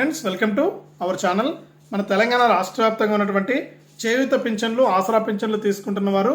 Friends welcome to our channel మన తెలంగాణ రాష్ట్ర వ్యాప్తంగా ఉన్నటువంటి చేయుత పింఛన్లు ఆసరా పింఛన్లు తీసుకుంటున్న వారు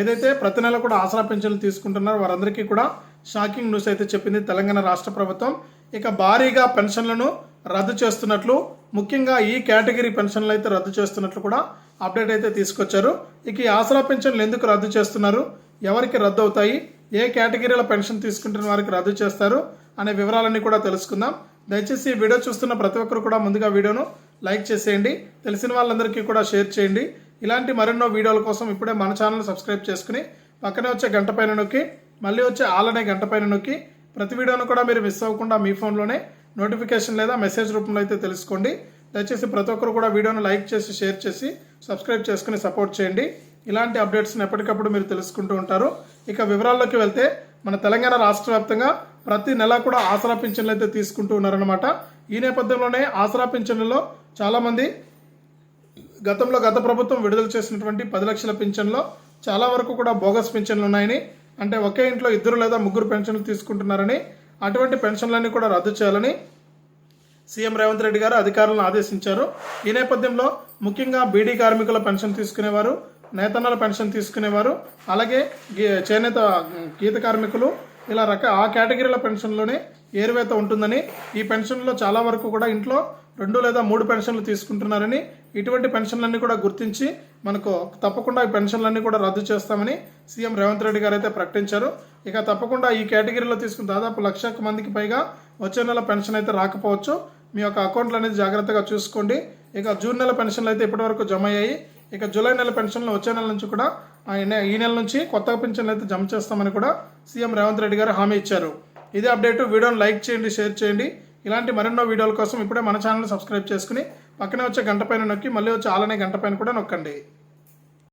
ఏదైతే ప్రతి నెల కూడా ఆసరా పింఛన్లు తీసుకుంటున్నారో వారందరికీ కూడా షాకింగ్ న్యూస్ అయితే చెప్పింది తెలంగాణ రాష్ట్ర ప్రభుత్వం. ఇక భారీగా పెన్షన్లను రద్దు చేస్తున్నట్లు ముఖ్యంగా ఈ కేటగిరీ పెన్షన్లు అయితే రద్దు చేస్తున్నట్లు కూడా అప్డేట్ అయితే తీసుకొచ్చారు. ఇక ఈ ఆసరా పెన్షన్లు ఎందుకు రద్దు చేస్తున్నారు? ఎవరికి రద్దు అవుతాయి? ఏ కేటగిరీల పెన్షన్ తీసుకుంటున్న వారికి రద్దు చేస్తారు? అనే వివరాలన్నీ కూడా తెలుసుకుందాం. దయచేసి వీడియో చూస్తున్న ప్రతి ఒక్కరు కూడా ముందుగా వీడియోను లైక్ చేసేయండి. తెలిసిన వాళ్ళందరికీ కూడా షేర్ చేయండి. ఇలాంటి మరెన్నో వీడియోల కోసం ఇప్పుడే మన ఛానల్ సబ్స్క్రైబ్ చేసుకుని పక్కనే వచ్చే గంట పైన నొక్కి మళ్ళీ వచ్చే ఆల్ అనే గంట పైన నొక్కి ప్రతి వీడియోను కూడా మీరు మిస్ అవ్వకుండా మీ ఫోన్లోనే నోటిఫికేషన్ లేదా మెసేజ్ రూపంలో అయితే తెలుసుకోండి. దయచేసి ప్రతి ఒక్కరు కూడా వీడియోను లైక్ చేసి షేర్ చేసి సబ్స్క్రైబ్ చేసుకుని సపోర్ట్ చేయండి. ఇలాంటి అప్డేట్స్ని ఎప్పటికప్పుడు మీరు తెలుసుకుంటూ ఉంటారు. ఇక వివరాల్లోకి వెళ్తే మన తెలంగాణ రాష్ట్ర వ్యాప్తంగా ప్రతి నెల కూడా ఆసరా పింఛన్లు అయితే తీసుకుంటూ ఉన్నారనమాట ఈ నేపథ్యంలోనే ఆసరా పింఛన్లలో చాలామంది గతంలో గత ప్రభుత్వం విడుదల చేసినటువంటి పది లక్షల పింఛన్లో చాలా వరకు కూడా బోగస్ పింఛన్లు ఉన్నాయని అంటే ఒకే ఇంట్లో ఇద్దరు లేదా ముగ్గురు పెన్షన్లు తీసుకుంటున్నారని అటువంటి పెన్షన్లన్నీ కూడా రద్దు చేయాలని సీఎం రేవంత్ రెడ్డి గారు అధికారులను ఆదేశించారు. ఈ నేపథ్యంలో ముఖ్యంగా బీడీ కార్మికుల పెన్షన్ తీసుకునేవారు నేతన్నల పెన్షన్ తీసుకునేవారు. అలాగే గీ- చేనేత గీత కార్మికులు ఇలా రక ఆ కేటగిరీల పెన్షన్లోనే ఏరువేత ఉంటుందని ఈ పెన్షన్లో చాలా వరకు కూడా ఇంట్లో రెండు లేదా మూడు పెన్షన్లు తీసుకుంటున్నారని ఇటువంటి పెన్షన్లన్నీ కూడా గుర్తించి మనకు తప్పకుండా ఈ పెన్షన్లన్నీ కూడా రద్దు చేస్తామని సీఎం రేవంత్ రెడ్డి గారు అయితే ప్రకటించారు. ఇక తప్పకుండా ఈ కేటగిరీలో తీసుకున్న దాదాపు లక్ష మందికి పైగా వచ్చే నెల పెన్షన్ అయితే రాకపోవచ్చు. మీ యొక్క అకౌంట్లు అనేది జాగ్రత్తగా చూసుకోండి. ఇక జూన్ నెల పెన్షన్లు అయితే ఇప్పటివరకు జమ అయ్యాయి. ఇక జూలై నెల పెన్షన్లు వచ్చే నెల నుంచి కూడా ఈ నెల నుంచి కొత్త పెన్షన్లు అయితే జమ చేస్తామని కూడా సీఎం రేవంత్ రెడ్డి గారు హామీ ఇచ్చారు. ఇదే అప్డేట్ వీడియోని లైక్ చేయండి షేర్ చేయండి. ఇలాంటి మరెన్నో వీడియోల కోసం ఇప్పుడే మన ఛానల్ సబ్స్క్రైబ్ చేసుకుని పక్కనే వచ్చే గంట పైన నొక్కి మళ్ళీ వచ్చే ఆలనే గంట పైన కూడా నొక్కండి.